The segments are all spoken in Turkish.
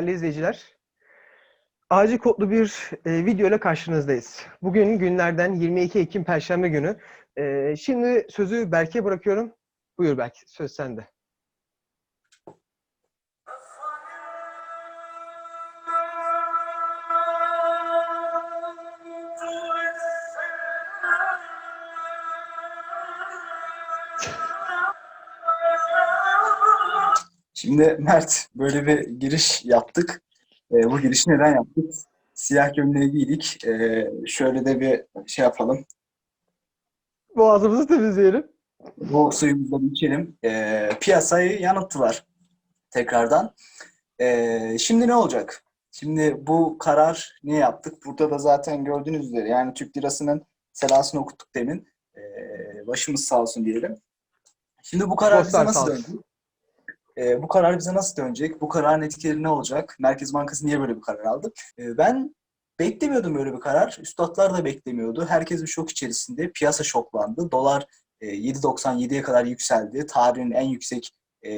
değerli izleyiciler. Acil kodlu bir e, video ile karşınızdayız. Bugün günlerden 22 Ekim Perşembe günü. E, şimdi sözü Berk'e bırakıyorum. Buyur Berk, söz sende. Şimdi Mert böyle bir giriş yaptık. Ee, bu girişi neden yaptık? Siyah gömleği giydik. Ee, şöyle de bir şey yapalım. Boğazımızı temizleyelim. Bu suyumuzu içelim. Ee, piyasayı yanılttılar tekrardan. Ee, şimdi ne olacak? Şimdi bu karar niye yaptık? Burada da zaten gördüğünüz üzere yani Türk lirasının selasını okuttuk demin. Ee, başımız sağ olsun diyelim. Şimdi bu karar bize nasıl döndü? Ee, bu karar bize nasıl dönecek? Bu kararın etkileri ne olacak? Merkez Bankası niye böyle bir karar aldı? Ee, ben beklemiyordum böyle bir karar. Üstadlar da beklemiyordu. Herkes bir şok içerisinde. Piyasa şoklandı. Dolar e, 7.97'ye kadar yükseldi. Tarihin en yüksek e,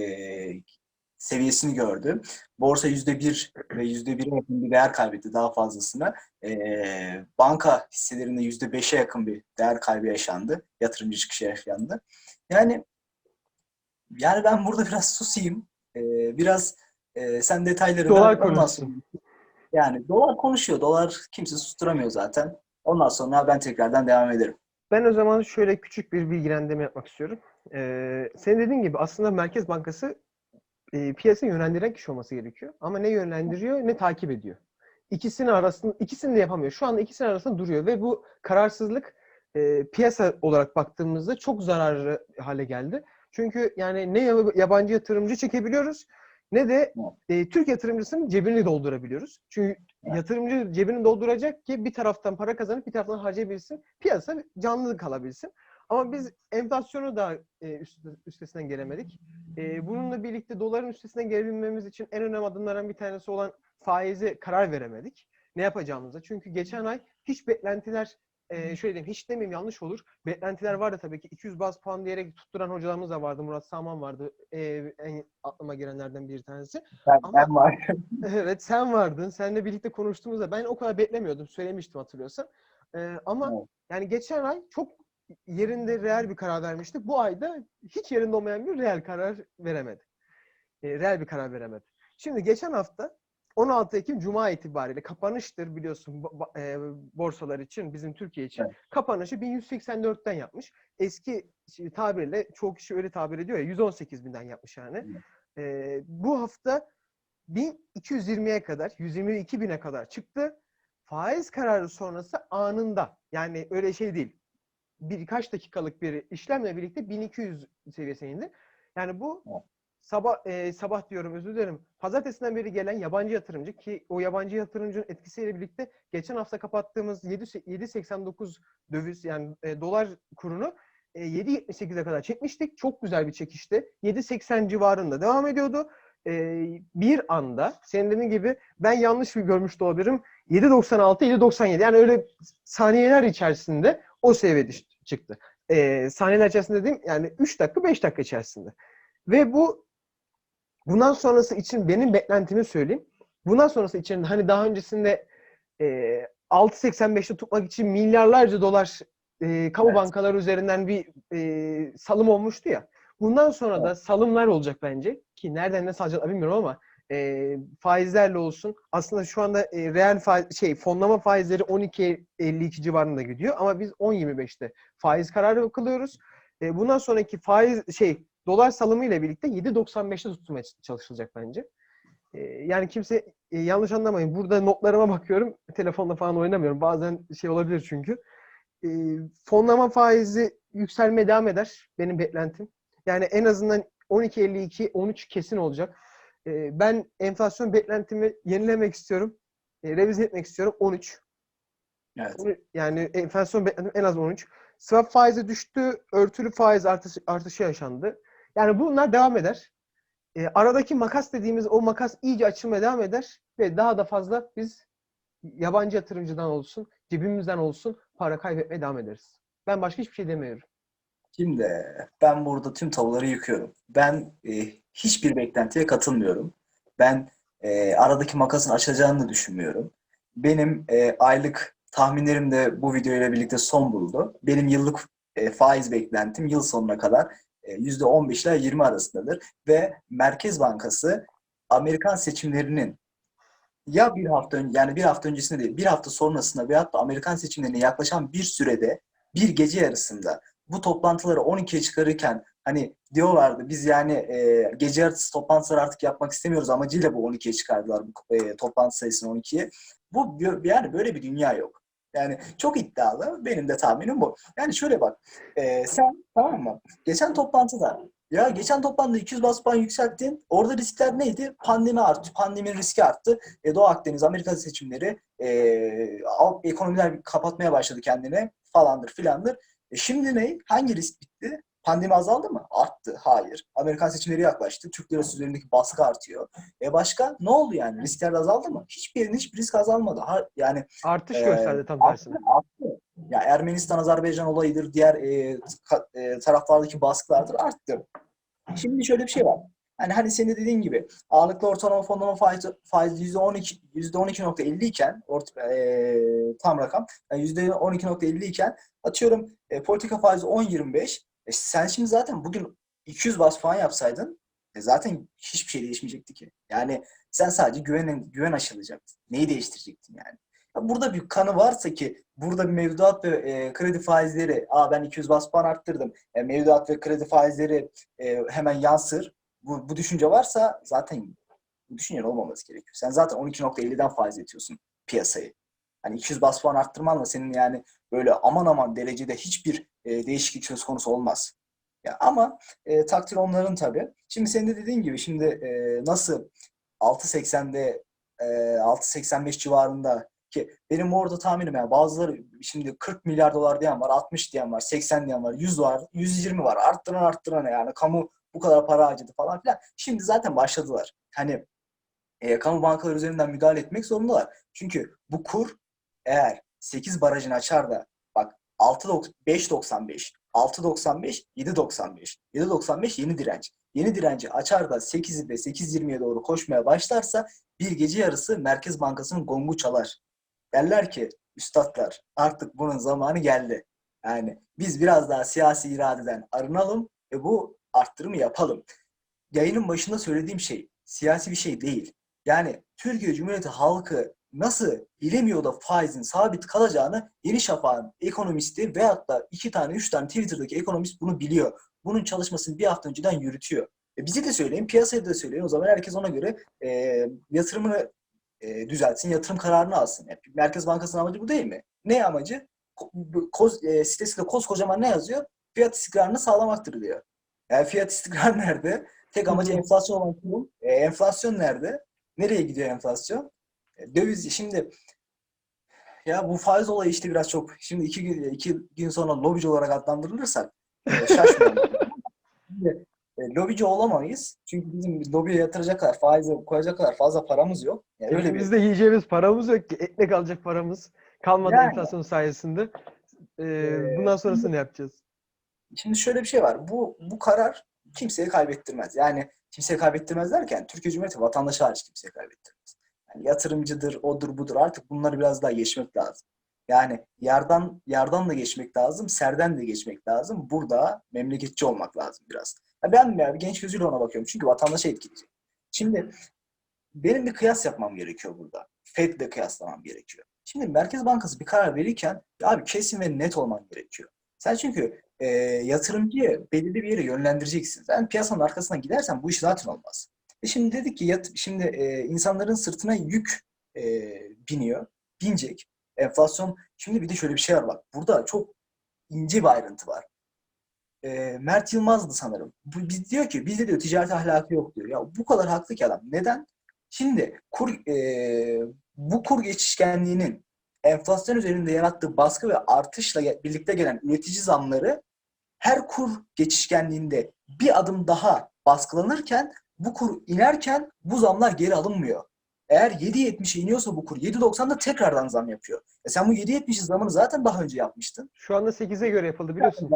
seviyesini gördü. Borsa %1 ve %1'e yakın bir değer kaybetti daha fazlasına. E, banka hisselerinde %5'e yakın bir değer kaybı yaşandı. Yatırımcı çıkışı yaşandı. Yani yani ben burada biraz susayım. Ee, biraz e, sen detayları Dolar ver, ondan sonra- Yani dolar konuşuyor. Dolar kimse susturamıyor zaten. Ondan sonra ben tekrardan devam ederim. Ben o zaman şöyle küçük bir bilgilendirme yapmak istiyorum. Ee, senin dediğin gibi aslında Merkez Bankası e, piyasayı yönlendiren kişi olması gerekiyor. Ama ne yönlendiriyor ne takip ediyor. İkisini arasında ikisini de yapamıyor. Şu anda ikisinin arasında duruyor ve bu kararsızlık e, piyasa olarak baktığımızda çok zararlı hale geldi. Çünkü yani ne yab- yabancı yatırımcı çekebiliyoruz ne de e, Türk yatırımcısının cebini doldurabiliyoruz. Çünkü yatırımcı cebini dolduracak ki bir taraftan para kazanıp bir taraftan harcayabilsin. Piyasa canlı kalabilsin. Ama biz enflasyonu da e, üst- üstesinden gelemedik. E, bununla birlikte doların üstesinden gelebilmemiz için en önemli adımlardan bir tanesi olan faize karar veremedik. Ne yapacağımıza. Çünkü geçen ay hiç beklentiler e, şöyle diyeyim hiç demeyeyim yanlış olur. Beklentiler vardı tabii ki. 200 baz puan diyerek tutturan hocalarımız da vardı. Murat Saman vardı. E, en aklıma gelenlerden bir tanesi. Ben, Ama- ben var. Evet sen vardın. Seninle birlikte konuştuğumuzda ben o kadar beklemiyordum. Söylemiştim hatırlıyorsan. Ee, ama Evet. yani geçen ay çok yerinde reel bir karar vermiştik. Bu ayda hiç yerinde olmayan bir reel karar veremedi. Ee, reel bir karar veremedi. Şimdi geçen hafta 16 Ekim Cuma itibariyle kapanıştır biliyorsun e, borsalar için, bizim Türkiye için. Evet. Kapanışı 1184'ten yapmış. Eski tabirle çoğu kişi öyle tabir ediyor ya 118 binden yapmış yani. Evet. Ee, bu hafta 1220'ye kadar, 122 bine kadar çıktı. Faiz kararı sonrası anında. Yani öyle şey değil. Birkaç dakikalık bir işlemle birlikte 1200 seviyesine indi. Yani bu. Sabah e, sabah diyorum özür dilerim. Pazartesinden beri gelen yabancı yatırımcı ki o yabancı yatırımcının etkisiyle birlikte geçen hafta kapattığımız 7 7.89 döviz yani e, dolar kurunu e, 7.78'e kadar çekmiştik. Çok güzel bir çekişti. 7.80 civarında devam ediyordu. E, bir anda senin dediğin gibi ben yanlış bir görmüş de olabilirim. 7.96 7.97 yani öyle saniyeler içerisinde o seviyede çıktı. E, saniyeler içerisinde dediğim yani 3 dakika 5 dakika içerisinde. Ve bu bundan sonrası için benim beklentimi söyleyeyim. Bundan sonrası için hani daha öncesinde e, 6.85'te tutmak için milyarlarca dolar e, kamu Evet. bankaları üzerinden bir e, salım olmuştu ya. Bundan sonra da salımlar olacak bence ki nereden ne salacaklar bilmiyorum ama e, faizlerle olsun. Aslında şu anda e, reel faiz, şey fonlama faizleri 12.52 civarında gidiyor ama biz 10.25'te faiz kararı kılıyoruz. E, bundan sonraki faiz şey dolar salımı ile birlikte 7.95'te tutulmaya çalışılacak bence. E, yani kimse e, yanlış anlamayın. Burada notlarıma bakıyorum. Telefonla falan oynamıyorum. Bazen şey olabilir çünkü. E, fonlama faizi yükselmeye devam eder. Benim beklentim. Yani en azından 12.52, 13 kesin olacak. E, ben enflasyon beklentimi yenilemek istiyorum. E, revize etmek istiyorum. 13. Evet. Yani enflasyon beklentim en az 13. Swap faizi düştü, örtülü faiz artışı, artışı yaşandı. Yani bunlar devam eder. E, aradaki makas dediğimiz o makas iyice açılmaya devam eder ve daha da fazla biz yabancı yatırımcıdan olsun, cebimizden olsun para kaybetmeye devam ederiz. Ben başka hiçbir şey demiyorum. Şimdi ben burada tüm tavları yıkıyorum. Ben e, hiçbir beklentiye katılmıyorum. Ben e, aradaki makasın açılacağını da düşünmüyorum. Benim e, aylık tahminlerim de bu video ile birlikte son buldu. Benim yıllık e, faiz beklentim yıl sonuna kadar %15 ile 20 arasındadır. Ve Merkez Bankası Amerikan seçimlerinin ya bir hafta önce yani bir hafta öncesinde değil bir hafta sonrasında veyahut da Amerikan seçimlerine yaklaşan bir sürede bir gece yarısında bu toplantıları 12'ye çıkarırken hani diyorlardı biz yani e, gece yarısı toplantıları artık yapmak istemiyoruz amacıyla bu 12'ye çıkardılar bu e, toplantı sayısını 12'ye. Bu yani böyle bir dünya yok. Yani çok iddialı. Benim de tahminim bu. Yani şöyle bak. e, sen tamam mı? Geçen toplantıda ya geçen toplantıda 200 bas puan yükselttin. Orada riskler neydi? Pandemi arttı. Pandeminin riski arttı. E, Doğu Akdeniz, Amerika seçimleri e, ekonomiler kapatmaya başladı kendine falandır filandır. E, şimdi ne? Hangi risk bitti? Pandemi azaldı mı? Arttı. Hayır. Amerikan seçimleri yaklaştı. Türk lirası üzerindeki baskı artıyor. E başka? Ne oldu yani? Riskler azaldı mı? Hiçbirinin hiçbir risk azalmadı. Ha, yani Artış ee, gösterdi tam arttı, tersine. arttı. Ya Ermenistan-Azerbaycan olayıdır, diğer e, ka- e, taraflardaki baskılardır arttı. Şimdi şöyle bir şey var. Hani hani senin de dediğin gibi ağırlıklı ortalama fonlama faiz, faiz %12 %12.50 iken ort, e, tam rakam yani %12.50 iken atıyorum e, politika faizi 10.25 e, sen şimdi zaten bugün 200 bas puan yapsaydın e, zaten hiçbir şey değişmeyecekti ki. Yani sen sadece güven güven aşılayacaktın. Neyi değiştirecektin yani? Ya burada bir kanı varsa ki burada bir mevduat ve e, kredi faizleri, aa ben 200 bas puan arttırdım. E, mevduat ve kredi faizleri e, hemen yansır. Bu, bu düşünce varsa zaten bu düşüncenin olmaması gerekiyor. Sen zaten 12.50'den faiz etiyorsun piyasayı. Hani 200 bas puan arttırmanla senin yani böyle aman aman derecede hiçbir e, değişiklik söz konusu olmaz. Ya ama e, takdir onların tabii. Şimdi senin de dediğin gibi şimdi e, nasıl 6.80'de e, 6.85 civarında ki benim orada tahminim yani bazıları şimdi 40 milyar dolar diyen var, 60 diyen var, 80 diyen var, 100 var, 120 var. Arttıran arttıran yani kamu bu kadar para harcadı falan filan. Şimdi zaten başladılar. Hani e, kamu bankaları üzerinden müdahale etmek zorundalar. Çünkü bu kur eğer 8 barajını açar da bak 6.5 5.95 6.95 7.95 7.95 yeni direnç. Yeni direnci açar da 8'i ve 8.20'ye doğru koşmaya başlarsa bir gece yarısı Merkez Bankası'nın gongu çalar. Derler ki üstadlar artık bunun zamanı geldi. Yani biz biraz daha siyasi iradeden arınalım ve bu arttırımı yapalım. Yayının başında söylediğim şey siyasi bir şey değil. Yani Türkiye Cumhuriyeti halkı nasıl bilemiyor da faizin sabit kalacağını Yeni Şafak'ın ekonomisti veyahut da iki tane, üç tane Twitter'daki ekonomist bunu biliyor. Bunun çalışmasını bir hafta önceden yürütüyor. E bize de söyleyin, piyasaya da söyleyin. O zaman herkes ona göre e, yatırımını e, düzeltsin, yatırım kararını alsın. Yani Merkez Bankası'nın amacı bu değil mi? Ne amacı? Ko- Koz, e, sitesinde koskocaman ne yazıyor? Fiyat istikrarını sağlamaktır diyor. Yani fiyat istikrar nerede? Tek amacı enflasyon olan kurum. E, enflasyon nerede? Nereye gidiyor enflasyon? Döviz şimdi ya bu faiz olayı işte biraz çok. Şimdi iki gün, iki gün sonra lobici olarak adlandırılırsak e, şaşmayalım. Şimdi, e, lobici olamayız. Çünkü bizim lobiye yatıracak kadar, faize koyacak kadar fazla paramız yok. Yani öyle bir Bizde yiyeceğimiz paramız yok ki. Ekmek alacak paramız kalmadı Yani. enflasyon sayesinde. Ee, Ee, bundan sonrasını ne yapacağız? Şimdi şöyle bir şey var. Bu bu karar kimseye kaybettirmez. Yani kimseye kaybettirmez derken Türkiye Cumhuriyeti vatandaşı hariç kimseye kaybettirmez. Yani yatırımcıdır, odur budur. Artık bunları biraz daha geçmek lazım. Yani yardan yardan da geçmek lazım, serden de geçmek lazım. Burada memleketçi olmak lazım biraz. Ya ben ya genç gözüyle ona bakıyorum. Çünkü vatandaşı etkileyecek. Şimdi benim bir kıyas yapmam gerekiyor burada. Fed'le kıyaslamam gerekiyor. Şimdi Merkez Bankası bir karar verirken abi kesin ve net olman gerekiyor. Sen çünkü e, yatırımcıyı belirli bir yere yönlendireceksin. Sen piyasanın arkasına gidersen bu iş zaten olmaz. Şimdi dedik ki yat, şimdi e, insanların sırtına yük e, biniyor, binecek. Enflasyon. Şimdi bir de şöyle bir şey var bak. Burada çok ince bir ayrıntı var. E, Mert Yılmaz'dı sanırım. Bu, biz diyor ki bizde diyor ticaret ahlakı yok diyor. Ya bu kadar haklı ki adam. Neden? Şimdi kur, e, bu kur geçişkenliğinin enflasyon üzerinde yarattığı baskı ve artışla birlikte gelen üretici zamları her kur geçişkenliğinde bir adım daha baskılanırken bu kur inerken bu zamlar geri alınmıyor. Eğer 7.70'e iniyorsa bu kur 7.90'da tekrardan zam yapıyor. E sen bu 7.70'in zamını zaten daha önce yapmıştın. Şu anda 8'e göre yapıldı biliyorsun.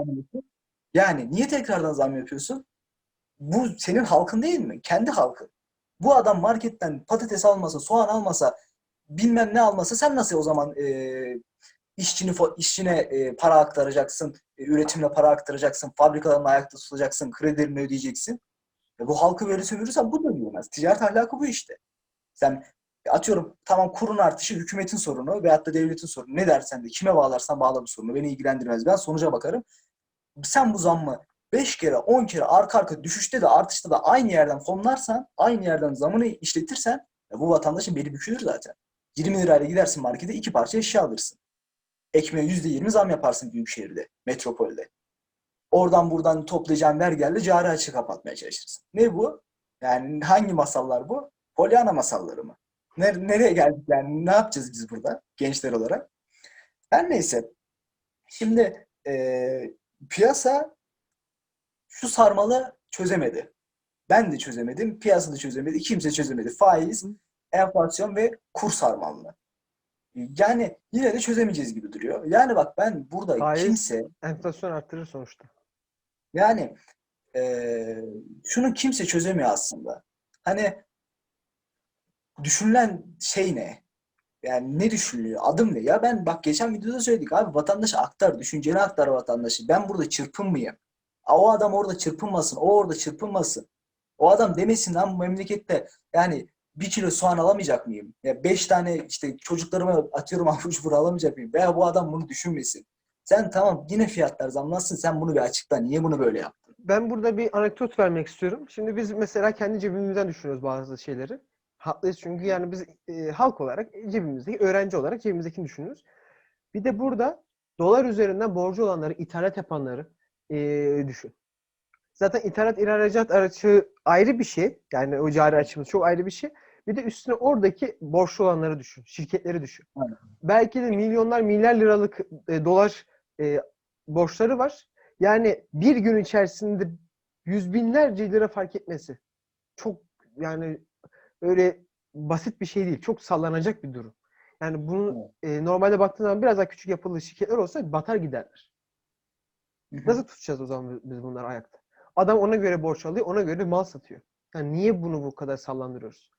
Yani niye tekrardan zam yapıyorsun? Bu senin halkın değil mi? Kendi halkın. Bu adam marketten patates almasa, soğan almasa, bilmem ne almasa sen nasıl o zaman e, işçini işçine e, para aktaracaksın, e, üretimle para aktaracaksın, fabrikalarını ayakta tutacaksın, kredilerini ödeyeceksin. E, bu halkı böyle sömürürsen bu da yürümez. Ticaret ahlakı bu işte. Sen atıyorum tamam kurun artışı hükümetin sorunu veyahut da devletin sorunu. Ne dersen de kime bağlarsan bağla bu sorunu. Beni ilgilendirmez. Ben sonuca bakarım. Sen bu zammı 5 kere 10 kere arka arka düşüşte de artışta da aynı yerden fonlarsan aynı yerden zamını işletirsen ya bu vatandaşın beli bükülür zaten. 20 lirayla gidersin markete iki parça eşya alırsın. Ekmeğe %20 zam yaparsın büyük şehirde, metropolde. Oradan buradan toplayacağın vergilerle cari açığı kapatmaya çalışırsın. Ne bu? Yani hangi masallar bu? Pollyanna masalları mı? Ner- nereye geldik yani? Ne yapacağız biz burada gençler olarak? Her neyse. Şimdi eee, piyasa şu sarmalı çözemedi. Ben de çözemedim. Piyasa da çözemedi. Kimse çözemedi. Faiz, enflasyon ve kur sarmalını. Yani yine de çözemeyeceğiz gibi duruyor. Yani bak ben burada Faiz- kimse Enflasyon arttırır sonuçta. Yani eee, şunu kimse çözemiyor aslında. Hani düşünülen şey ne? Yani ne düşünülüyor? Adım ne? Ya ben bak geçen videoda söyledik abi vatandaşa aktar, düşünceni aktar vatandaşı. Ben burada çırpınmayayım. O adam orada çırpınmasın, o orada çırpınmasın. O adam demesin lan bu memlekette yani bir kilo soğan alamayacak mıyım? Ya beş tane işte çocuklarıma atıyorum avuç bura alamayacak mıyım? Veya bu adam bunu düşünmesin. Sen tamam yine fiyatlar zamlansın sen bunu bir açıkla. Niye bunu böyle yaptın? Ben burada bir anekdot vermek istiyorum. Şimdi biz mesela kendi cebimizden düşünüyoruz bazı şeyleri. Haklıyız çünkü yani biz e, halk olarak cebimizdeki, öğrenci olarak cebimizdekini düşünüyoruz. Bir de burada dolar üzerinden borcu olanları, ithalat yapanları e, düşün. Zaten ithalat ihracat açığı ayrı bir şey. Yani o cari açımız çok ayrı bir şey. Bir de üstüne oradaki borçlu olanları düşün. Şirketleri düşün. Aynen. Belki de milyonlar, milyar liralık e, dolar e, borçları var. Yani bir gün içerisinde yüz binlerce lira fark etmesi çok yani öyle basit bir şey değil. Çok sallanacak bir durum. Yani bunu e, normalde baktığın zaman biraz daha küçük yapılı şirketler olsa batar giderler. Nasıl tutacağız o zaman biz bunları ayakta? Adam ona göre borç alıyor, ona göre mal satıyor. Yani niye bunu bu kadar sallandırıyoruz?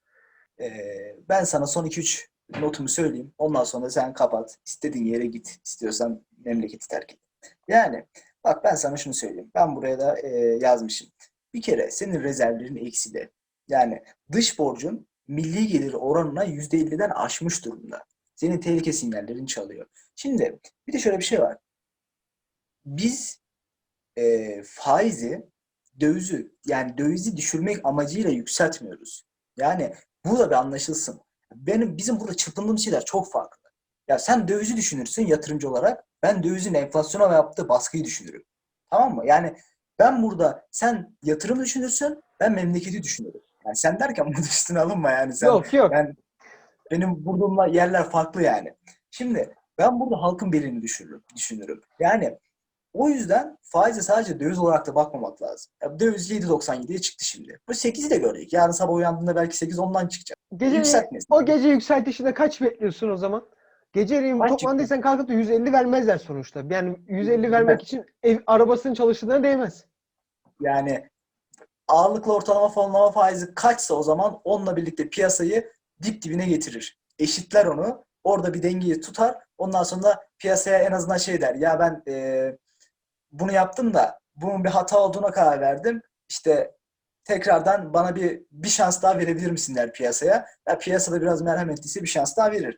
Ee, ben sana son 2-3 notumu söyleyeyim. Ondan sonra sen kapat. İstediğin yere git. İstiyorsan memleketi terk et. Yani bak ben sana şunu söyleyeyim. Ben buraya da e, yazmışım. Bir kere senin rezervlerin ekside. Yani dış borcun milli gelir oranına %50'den aşmış durumda. Senin tehlike sinyallerin çalıyor. Şimdi bir de şöyle bir şey var. Biz e, faizi dövizi yani dövizi düşürmek amacıyla yükseltmiyoruz. Yani bu da bir anlaşılsın. Benim bizim burada çırpındığımız şeyler çok farklı. Ya sen dövizi düşünürsün yatırımcı olarak. Ben dövizin enflasyona yaptığı baskıyı düşünürüm. Tamam mı? Yani ben burada sen yatırım düşünürsün, ben memleketi düşünürüm. Yani sen derken bunu üstüne alınma yani sen. yok yok. Yani benim bulduğum yerler farklı yani. Şimdi ben burada halkın belini düşünürüm. düşünürüm. Yani o yüzden faize sadece döviz olarak da bakmamak lazım. Ya döviz 7.97'ye çıktı şimdi. Bu 8'i de görecek. Yarın sabah uyandığında belki 8-10'dan çıkacak. Gece, Yükseltmesin. o gece yükseltişinde kaç bekliyorsun o zaman? Geceleyin Kaç toplandıysan kalkıp da 150 vermezler sonuçta. Yani 150 vermek için ev, arabasının çalıştığına değmez. Yani ağırlıklı ortalama fonlama faizi kaçsa o zaman onunla birlikte piyasayı dip dibine getirir. Eşitler onu. Orada bir dengeyi tutar. Ondan sonra piyasaya en azından şey der. Ya ben e, bunu yaptım da bunun bir hata olduğuna karar verdim. İşte tekrardan bana bir bir şans daha verebilir misin der piyasaya. Ya piyasada biraz merhametliyse bir şans daha verir.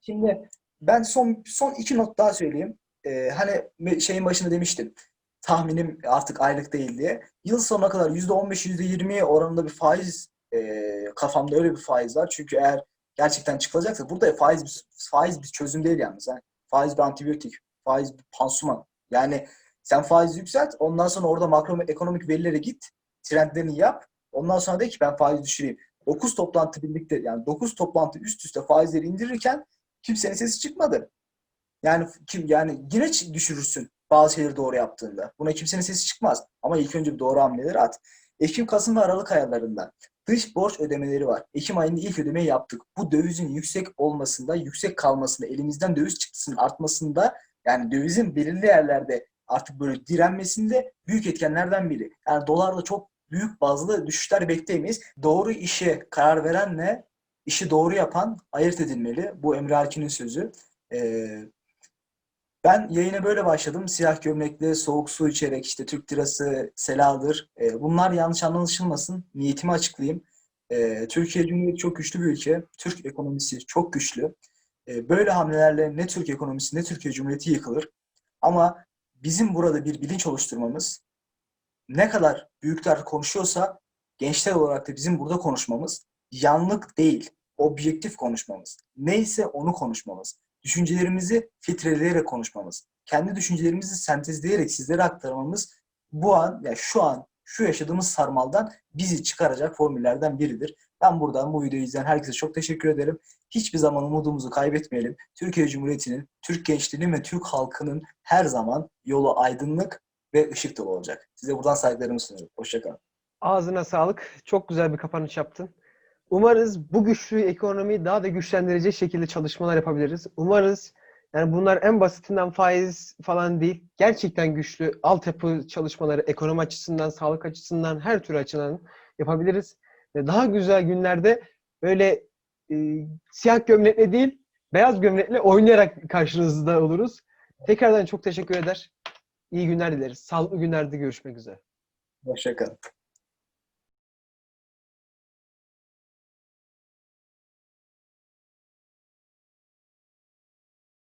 Şimdi ben son son iki not daha söyleyeyim. Ee, hani şeyin başında demiştim. Tahminim artık aylık değil diye. Yıl sonuna kadar %15, %20 oranında bir faiz e, kafamda öyle bir faiz var. Çünkü eğer gerçekten çıkılacaksa burada faiz faiz bir çözüm değil yalnız. ha. Faiz bir antibiyotik, faiz bir pansuman. Yani sen faizi yükselt, ondan sonra orada makroekonomik verilere git, trendlerini yap. Ondan sonra de ki ben faiz düşüreyim. 9 toplantı birlikte yani 9 toplantı üst üste faizleri indirirken kimsenin sesi çıkmadı. Yani kim yani yine düşürürsün bazı şeyleri doğru yaptığında. Buna kimsenin sesi çıkmaz. Ama ilk önce bir doğru hamleleri at. Ekim, Kasım ve Aralık aylarında dış borç ödemeleri var. Ekim ayında ilk ödemeyi yaptık. Bu dövizin yüksek olmasında, yüksek kalmasında, elimizden döviz çıktısının artmasında yani dövizin belirli yerlerde artık böyle direnmesinde büyük etkenlerden biri. Yani dolarda çok büyük bazda düşüşler bekleyemeyiz. Doğru işe karar verenle işi doğru yapan ayırt edilmeli. Bu Emre Erkin'in sözü. Ee, ben yayına böyle başladım. Siyah gömlekli, soğuk su içerek işte Türk lirası, seladır. Ee, bunlar yanlış anlaşılmasın. Niyetimi açıklayayım. Ee, Türkiye Cumhuriyeti çok güçlü bir ülke. Türk ekonomisi çok güçlü. Ee, böyle hamlelerle ne Türk ekonomisi ne Türkiye Cumhuriyeti yıkılır. Ama bizim burada bir bilinç oluşturmamız, ne kadar büyükler konuşuyorsa gençler olarak da bizim burada konuşmamız yanlık değil, objektif konuşmamız. Neyse onu konuşmamız. Düşüncelerimizi filtreleyerek konuşmamız. Kendi düşüncelerimizi sentezleyerek sizlere aktarmamız bu an, ya şu an, şu yaşadığımız sarmaldan bizi çıkaracak formüllerden biridir. Ben buradan bu videoyu izleyen herkese çok teşekkür ederim. Hiçbir zaman umudumuzu kaybetmeyelim. Türkiye Cumhuriyeti'nin, Türk gençliğinin ve Türk halkının her zaman yolu aydınlık ve ışık dolu olacak. Size buradan saygılarımı sunuyorum. Hoşçakalın. Ağzına sağlık. Çok güzel bir kapanış yaptın. Umarız bu güçlü ekonomiyi daha da güçlendirecek şekilde çalışmalar yapabiliriz. Umarız yani bunlar en basitinden faiz falan değil. Gerçekten güçlü altyapı çalışmaları ekonomi açısından, sağlık açısından, her tür açıdan yapabiliriz. Daha güzel günlerde böyle e, siyah gömlekle değil, beyaz gömlekle oynayarak karşınızda oluruz. Tekrardan çok teşekkür eder. İyi günler dileriz. Sağlıklı günlerde görüşmek üzere. Hoşçakalın.